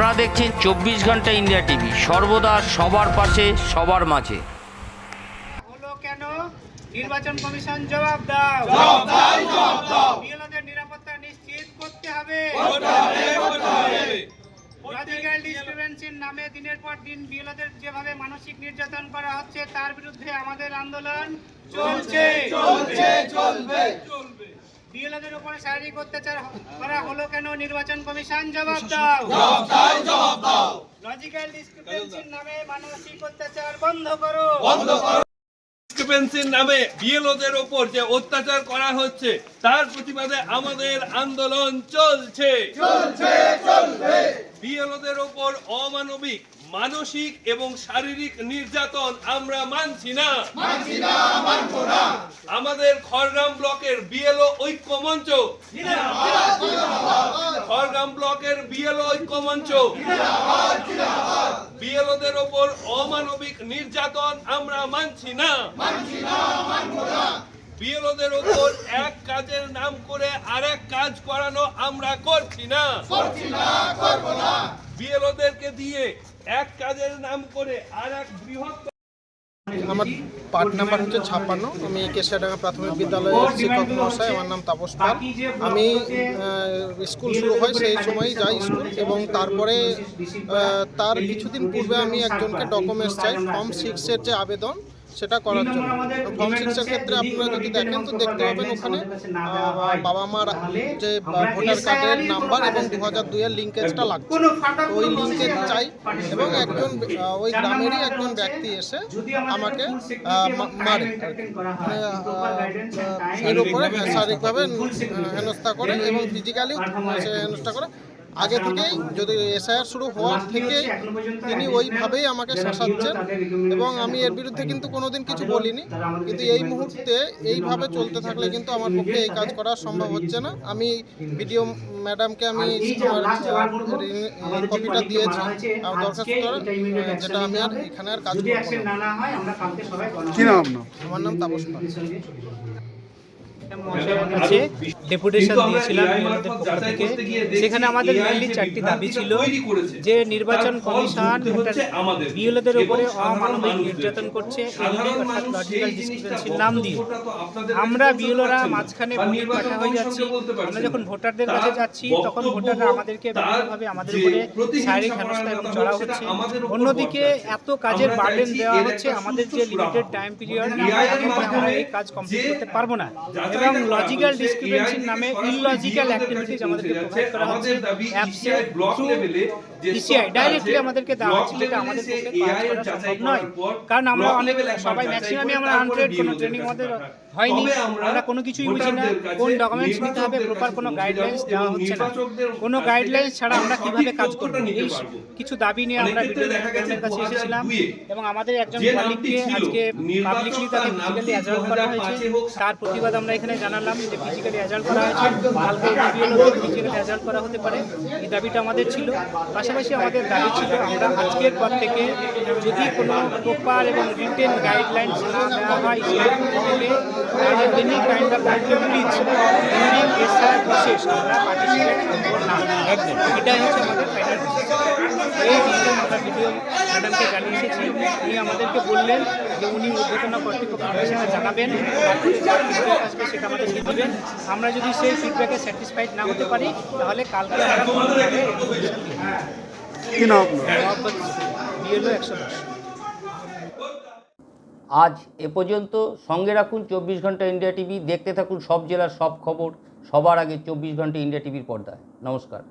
আপনারা দেখছেন চব্বিশ ঘণ্টা ইন্ডিয়া টিভি। সর্বদা সবার পাশে সবার মাঝে। হলো কেন? নির্বাচন কমিশন জবাব দাও। জবাব দাও জবাব দাও। বিএলওদের নিরাপত্তা নিশ্চিত করতে হবে। ডিস্টারবেন্সের নামে দিনের পর দিন বিএলওদের যেভাবে মানসিক নির্যাতন করা হচ্ছে তার বিরুদ্ধে আমাদের আন্দোলন চলছে চলছে চলবে। বিএলওদের উপরে শারীরিক অত্যাচার করা হলো কেন? নির্বাচন কমিশন জবাব দাও। জবাব দাও জবাব দাও। লজিক্যাল ডিস্টারবেন্সের নামে মানসিক অত্যাচার বন্ধ করো। ডিসক্রিপেন্সির নামে বিএলওদের ওপর যে অত্যাচার করা হচ্ছে তার প্রতিবাদে আমাদের আন্দোলন চলছে। চলছে চলবে বিএলওদের ওপর অমানবিক মানসিক এবং শারীরিক নির্যাতন আমরা মানছি না। মানছি না মানবো না। আমাদের খড়গ্রাম ব্লকের বিএলও ঐক্য মঞ্চ খড়গ্রাম ব্লকের বিএলও ঐক্য মঞ্চ বিএলওদের ওপর অমানবিক নির্যাতন আমরা মানছি না। বিএলওদের ওপর এক কাজের নাম করে আরেক কাজ করানো আমরা করছি না। বিএলওদেরকে দিয়ে এক কাজের নাম করে আর এক বৃহৎ আমার পার্ট নাম্বার হচ্ছে ছাপ্পান্ন। আমি কেশিয়াডাঙ্গা প্রাথমিক বিদ্যালয়ের শিক্ষক মহাশয় আমার নাম তাপস পাল। আমি স্কুল শুরু হয় সেই সময় যাই স্কুল এবং তারপরে তার কিছুদিন পূর্বে আমি একজনকে ডকুমেন্টস চাই ফর্ম সিক্সের যে আবেদন সেটা করার জন্য। ফর্ম সিক্সের ক্ষেত্রে আপনারা যদি দেখেন তো দেখতে পাবেন ওখানে বাবা মার যে ভোটার কার্ডের নাম্বার এবং দু হাজার দুইয়ের লিঙ্কেজটা লাগছে। তো ওই লিঙ্কেজ চাই এবং একজন ওই গ্রামেরই একজন ব্যক্তি এসে আমাকে মারে। মানে, এর উপরে শারীরিকভাবে হেনস্থা করে এবং ফিজিক্যালিও সে হেনস্থা করে। আগে থেকেই যদি এসআইআর শুরু হওয়ার থেকে তিনি ওইভাবেই আমাকে শাসাচ্ছেন এবং আমি এর বিরুদ্ধে কিন্তু কোনোদিন কিছু বলিনি। কিন্তু এই মুহূর্তে এইভাবে চলতে থাকলে কিন্তু আমার পক্ষে এই কাজ করা সম্ভব হচ্ছে না। আমি ভিডিও ম্যাডামকে আমি কপিটা দিয়েছি দরখাস্ত যেটা আমি আর এখানে আর কাজ করব আমার নাম তাপস পাল। মহাশয়ের কাছে ডেপুটেশন দিয়েছিলাম বিএলওদের পক্ষ থেকে সেখানে আমাদের মেনলি চারটি দাবি ছিল যে নির্বাচন কমিশন বিএলওদের উপরে অমানবিক নির্যাতন করছে নাম দিয়ে। আমরা বিএলওরা মাঝখানে ভোট কাটা হয়ে যাচ্ছি। আমরা যখন ভোটারদের কাছে যাচ্ছি তখন ভোটাররা আমাদেরকে বিভিন্নভাবে আমাদের উপরে শারীরিক হেনস্থা এবং চড়া হচ্ছে অন্যদিকে এত কাজের বার্ডেন দেওয়া হচ্ছে আমাদের যে লিমিটেড টাইম পিরিয়ড আমরা এই কাজ কমপ্লিট করতে পারব না এবং লজিক্যাল ডিসক্রিপেন্সির নামে ইললজিক্যাল অ্যাক্টিভিটিস আমাদেরকে প্রোভাইড করা হচ্ছে। অ্যাপসে থ্রু ইসিআই ডাইরেক্টলি আমাদেরকে দেওয়া হচ্ছে যেটা আমাদের পক্ষে কাজ করা সম্ভব নয়। কারণ আমরা অনেক সবাই ম্যাক্সিমামই আমরা আনট্রেড কোনো ট্রেনিং আমাদের হয়নি। আমরা কোনো কিছুই বুঝি না কোন ডকুমেন্টস নিতে হবে প্রপার কোনো গাইডলাইন্স দেওয়া হচ্ছে না। কোনো গাইডলাইন্স ছাড়া আমরা কীভাবে কাজ করব? এই কিছু দাবি নিয়ে আমরা ভিডিও ম্যাডামের কাছে এসেছিলাম এবং আমাদের একজন কলিগকে আজকে পাবলিকলি তাকে ফিজিক্যালি অ্যাজাল্ট করা হয়েছে তার প্রতিবাদ আমরা এখানে জানালাম যে ফিজিক্যালি অ্যাজাল্ট করা হয়েছে। কালকে ফিজিক্যালি অ্যাজাল্ট করা হতে পারে। এই দাবিটা আমাদের ছিল। পাশাপাশি আমাদের দাবি ছিল আমরা আজকের পর থেকে যদি কোনো প্রপার এবং রিটেন গাইডলাইন্স না দেওয়া হয় any kind of activities during SR process আমরা পার্টিসিপেট করব না। এটাই হচ্ছে আমাদের ফাইনাল এই বিষয়ে আমরা ভিডিও ম্যাডামকে জানিয়ে এসেছি। উনি আমাদেরকে বললেন যে উনি উদ্বোধনা কর্তৃপক্ষের সাথে জানাবেন। যা ফিডব্যাক আমাদেরকে দিবেন আমরা যদি সেই ফিডব্যাকে স্যাটিসফাইড না হতে পারি তাহলে কালকে একশো দশ। আজ এ পর্যন্ত সঙ্গে রাখুন চব্বিশ ঘণ্টা ইন্ডিয়া টিভি দেখতে থাকুন সব জেলার সব খবর সবার আগে চব্বিশ ঘণ্টা ইন্ডিয়া টিভির পর্দায়। নমস্কার।